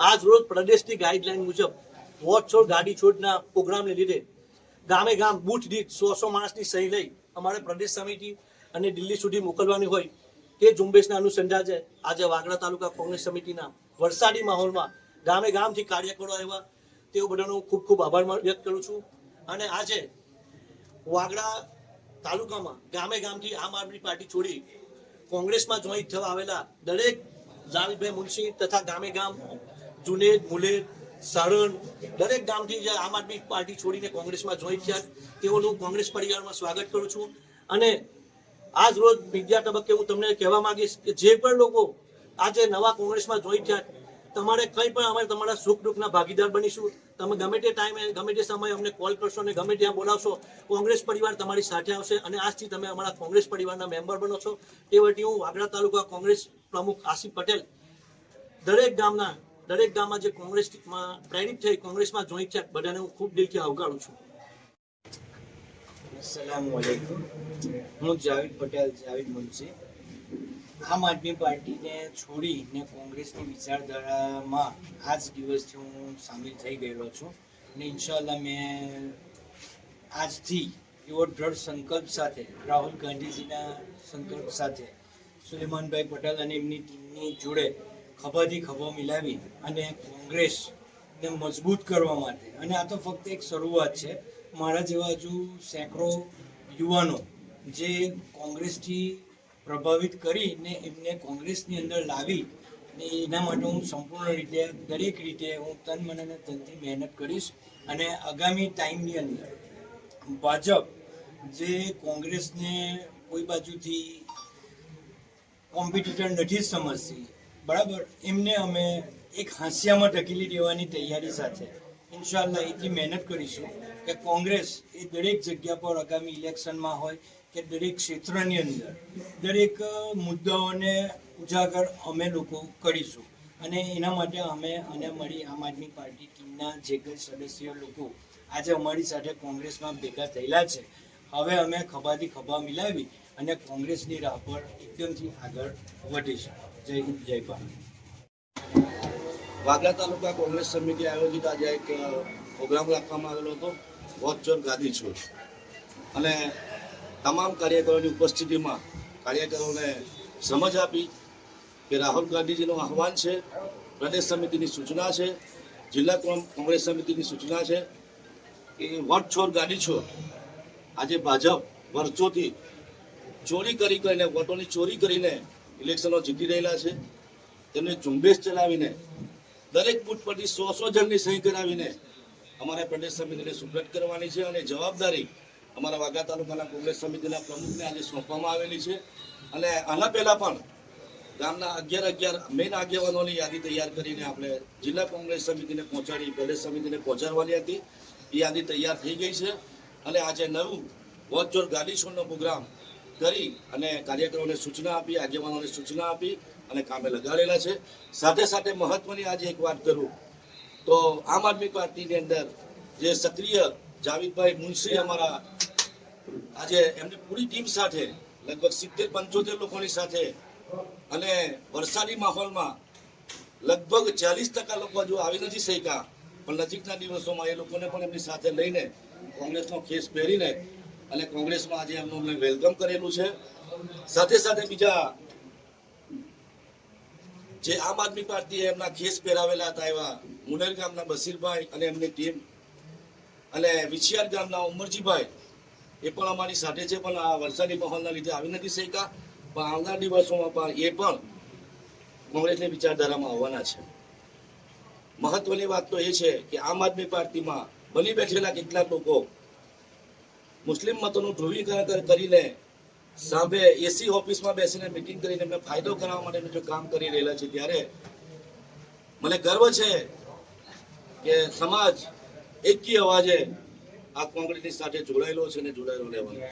આજ રોજ પ્રદેશની ગાઈડલાઈન મુજબ વોટ છોડ, ગાડી છોડના પ્રોગ્રામને લીધે ગામે ગામ બૂથ દીઠ સો સો માણસની સહી લઈ અમારે પ્રદેશ સમિતિ અને દિલ્હી સુધી મોકલવાની હોય તે ઝુંબેશના અનુસંધાને આજે વાગડા તાલુકા કોંગ્રેસ સમિતિના વરસાદી માહોલમાં ગામે ગામથી કાર્યકરો આવ્યા. તેઓ બધાનો ખૂબ ખૂબ આભાર વ્યક્ત કરું છું. અને આજે વાગડા તાલુકામાં ગામે ગામથી આમ આદમી પાર્ટી છોડી કોંગ્રેસમાં જોઈન્ટ થવા આવેલા દરેક જાવીદભાઈ મુનશી તથા ગામે ગામ જુનેદ, મુલેદ, સારણ, દરેક ગામથી જે આમ આદમી પાર્ટી છોડીને કોંગ્રેસમાં જોઈન થયા તેઓનું કોંગ્રેસ પરિવારમાં સ્વાગત કરું છું. અને આજ રોજ બીજા તબક્કે હું તમને કહેવા માંગીશ કે જે પણ લોકો આજે નવા કોંગ્રેસમાં જોઈન થયા તમારે કંઈ પણ અમે તમારા સુખ દુઃખના ભાગીદાર બનીશું. તમે ગમે તે ટાઈમે ગમે તે સમયે અમને કોલ કરશો અને ગમે ત્યાં બોલાવશો, કોંગ્રેસ પરિવાર તમારી સાથે આવશે અને આજથી તમે અમારા કોંગ્રેસ પરિવારના મેમ્બર બનો છો. તે વટી હું વાગડા તાલુકા કોંગ્રેસ પ્રમુખ આસિફ પટેલ દરેક ગામના દરેક ગામમાં જે કોંગ્રેસમાં પ્રેરિત થઈ, કોંગ્રેસમાં જોઈન્ટ થયા બધાને હું ખૂબ દિલથી આવકારું છું. સલામ અલૈકુમ હું જાવેદ પટેલ, જાવેદ મુનશી. આમ આદમી પાર્ટીને છોડીને કોંગ્રેસની વિચારધારામાં આજ દિવસથી હું સામેલ થઈ ગયેલો છું અને ઇન્શાલ્લાહ મેં આજથી એવો દ્રઢ સંકલ્પ સાથે, રાહુલ ગાંધીજીના સંકલ્પ સાથે, સુલેમાનભાઈ પટેલ અને એમની ટીમની જોડે ખભાથી ખભો મિલાવી અને કોંગ્રેસને મજબૂત કરવા માટે. અને આ તો ફક્ત એક શરૂઆત છે. મારા જેવા હજુ સેંકડો યુવાનો જે કોંગ્રેસથી પ્રભાવિત કરીને એમને કોંગ્રેસની અંદર લાવી ને એના માટે હું સંપૂર્ણ રીતે, દરેક રીતે હું તન મન અને તનથી મહેનત કરીશ. અને આગામી ટાઈમની અંદર ભાજપ જે કોંગ્રેસને કોઈ બાજુથી કોમ્પિટિટર નથી સમજતી બરાબર? એમને અમે એક હાંસિયામાં ઢકેલી દેવાની તૈયારી સાથે ઇન્શાલ્લાહ એટલી મહેનત કરીશું કે કોંગ્રેસ એ દરેક જગ્યા પર આગામી ઇલેક્શનમાં હોય કે દરેક ક્ષેત્રની અંદર, દરેક મુદ્દાઓને ઉજાગર અમે લોકો કરીશું. અને એના માટે અમે, અને મળી આમ આદમી પાર્ટી ટીમના જે કંઈ સદસ્યો લોકો આજે અમારી સાથે કોંગ્રેસમાં ભેગા થયેલા છે, હવે અમે ખભાથી ખભા મિલાવી અને કોંગ્રેસની રાહ પર એકદમથી આગળ વધીશું. જય હિન્દ વાગડા તાલુકા કોંગ્રેસ સમિતિ આયોજિત આજે એક પ્રોગ્રામ રાખવામાં આવેલો હતો વોચચોર ગાદી છો અને તમામ કાર્યકરોની ઉપસ્થિતિમાં કાર્યકરોને સમજ આપી કે રાહુલ ગાંધીજીનું આહવાન છે, પ્રદેશ સમિતિની સૂચના છે, જિલ્લા કોંગ્રેસ સમિતિની સૂચના છે કે વોટ છોર ગાડી છોર આજે ભાજપ વર્ષોથી ચોરી કરી કરીને, વોટોની ચોરી કરીને ઇલેક્શનો જીતી રહેલા છે. તેમને ઝુંબેશ ચલાવીને દરેક બુથ પરથી સો સો જણની સહી કરાવીને અમારા પ્રદેશ સમિતિને સુપ્રત કરવાની છે અને જવાબદારી અમારા વાઘા તાલુકાના કોંગ્રેસ સમિતિના પ્રમુખને આજે સોંપવામાં આવેલી છે. અને આના પહેલાં પણ ગામના અગિયાર અગિયાર મેઇન આગેવાનોની યાદી તૈયાર કરીને આપણે જિલ્લા કોંગ્રેસ સમિતિને પહોંચાડી, પ્રદેશ સમિતિને પહોંચાડવાની હતી. એ યાદી તૈયાર થઈ ગઈ છે. અને આજે નવું વોચોર ગાડી છોડનો પ્રોગ્રામ કરી અને કાર્યકરોને સૂચના આપી, આગેવાનોને સૂચના આપી અને કામે લગાડેલા છે. સાથે સાથે મહત્વની આજે એક વાત કરું તો આમ આદમી પાર્ટીની અંદર જે સક્રિય જાવીદભાઈ મુનશી અમારા આજે એમની પૂરી ટીમ સાથે લગભગ સિત્તેર પંચોતેર લોકોની સાથે અને વરસાદી માહોલમાં લગભગ ચાલીસ ટકા લોકો હજુ આવી નથી શક્યા. પણ નજીકના દિવસોમાં એ લોકોને પણ એમની સાથે લઈને કોંગ્રેસનો ખેસ પહેરીને અને કોંગ્રેસમાં આજે એમનું વેલકમ કરેલું છે. સાથે સાથે બીજા જે આમ આદમી પાર્ટીએ એમના ખેસ પહેરાવેલા હતા એવા મુનેર ગામના બસીરભાઈ અને એમની ટીમ અને વિછિયાર ગામના ઉમરજીભાઈ એ પણ અમારી સાથે છે, પણ આ વરસાદી માહોલના લીધે આવી નથી શક્યા. પણ આવનાર દિવસોમાં પણ એ પણ કોંગ્રેસની વિચારધારામાં આવવાના છે. મહત્વની વાત તો એ છે કે આમ આદમી પાર્ટીમાં બની બેઠેલા કેટલાક લોકો મુસ્લિમ મતોનું ધ્રુવીકરણ કર- કરીને સાંભે એસી ઓફિસમાં બેસીને મિટિંગ કરીને એમને ફાયદો કરાવવા માટે જો કામ કરી રહેલા છે ત્યારે મને ગર્વ છે કે સમાજ એકી અવાજે આ કોંગ્રેસની સાથે જોડાયેલો છે અને જોડાયેલો રહેવાનો છે.